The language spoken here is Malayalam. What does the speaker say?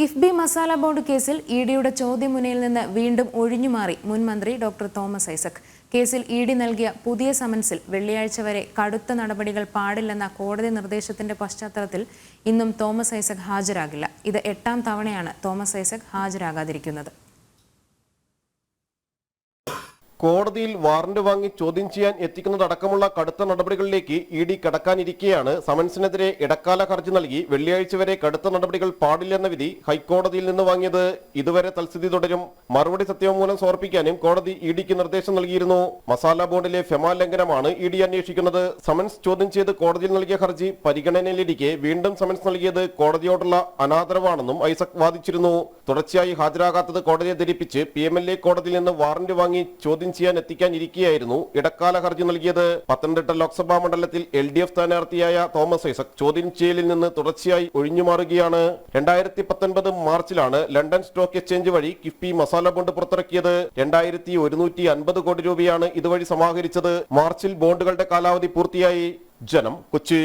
കിഫ്ബി മസാല ബോർഡ് കേസിൽ ഇ ഡിയുടെ ചോദ്യമുനയിൽ നിന്ന് വീണ്ടും ഒഴിഞ്ഞുമാറി മുൻ മന്ത്രി ഡോക്ടർ തോമസ് ഐസക്. കേസിൽ ഇ ഡി നൽകിയ പുതിയ സമൻസിൽ വെള്ളിയാഴ്ച വരെ കടുത്ത നടപടികൾ പാടില്ലെന്ന കോടതി നിർദ്ദേശത്തിന്റെ പശ്ചാത്തലത്തിൽ ഇന്നും തോമസ് ഐസക് ഹാജരാകില്ല. ഇത് എട്ടാം തവണയാണ് തോമസ് ഐസക് ഹാജരാകാതിരിക്കുന്നത്. കോടതിയിൽ വാറന്റ് വാങ്ങി ചോദ്യം ചെയ്യാൻ എത്തിക്കുന്നതടക്കമുള്ള കടുത്ത നടപടികളിലേക്ക് ഇ ഡി കടക്കാനിരിക്കെയാണ്. സമൻസിനെതിരെ ഇടക്കാല ഹർജി നൽകി വെള്ളിയാഴ്ച വരെ കടുത്ത നടപടികൾ പാടില്ലെന്ന വിധി ഹൈക്കോടതിയിൽ നിന്ന് വാങ്ങിയത് ഇതുവരെ തൽസ്ഥിതി തുടരും. മറുപടി സത്യവാങ്മൂലം സമർപ്പിക്കാനും കോടതി ഇ ഡിക്ക് നിർദ്ദേശം നൽകിയിരുന്നു. മസാല ബോർഡിലെ ഫെമാ ലംഘനമാണ് ഇ ഡി അന്വേഷിക്കുന്നത്. സമൻസ് ചോദ്യം ചെയ്ത് കോടതിയിൽ നൽകിയ ഹർജി പരിഗണനയിലിരിക്കെ വീണ്ടും സമൻസ് നൽകിയത് കോടതിയോടുള്ള അനാദരവാണെന്നും ഐസക് വാദിച്ചിരുന്നു. തുടർച്ചയായി ഹാജരാകാത്തത് കോടതിയെ ധരിപ്പിച്ച് പി എം എൽ എ കോടതിയിൽ നിന്ന് വാറന്റ് വാങ്ങി ചോദ്യം ചെയ്യാൻ എത്തിക്കാനിരിക്കെയായിരുന്നു. ഇടക്കാല ഹർജി നൽകിയത് പത്തനംതിട്ട ലോക്സഭാ മണ്ഡലത്തിൽ എൽ ഡി എഫ് സ്ഥാനാർത്ഥിയായ തോമസ് ഐസക്. ചോദ്യം ചെയ്യലിൽ നിന്ന് തുടർച്ചയായി ഒഴിഞ്ഞുമാറുകയാണ് രണ്ടായിരത്തി പത്തൊൻപത് മാർച്ചിലാണ് ലണ്ടൻ സ്റ്റോക്ക് എക്സ്ചേഞ്ച് വഴി കിഫ്ബി മസാല ബോണ്ട് പുറത്തിറക്കിയത്. രണ്ടായിരത്തി ഒരുന്നൂറ്റി അൻപത് കോടി രൂപയാണ് ഇതുവഴി സമാഹരിച്ചത്. മാർച്ചിൽ ബോണ്ടുകളുടെ കാലാവധി പൂർത്തിയായി. ജനം കൊച്ചി.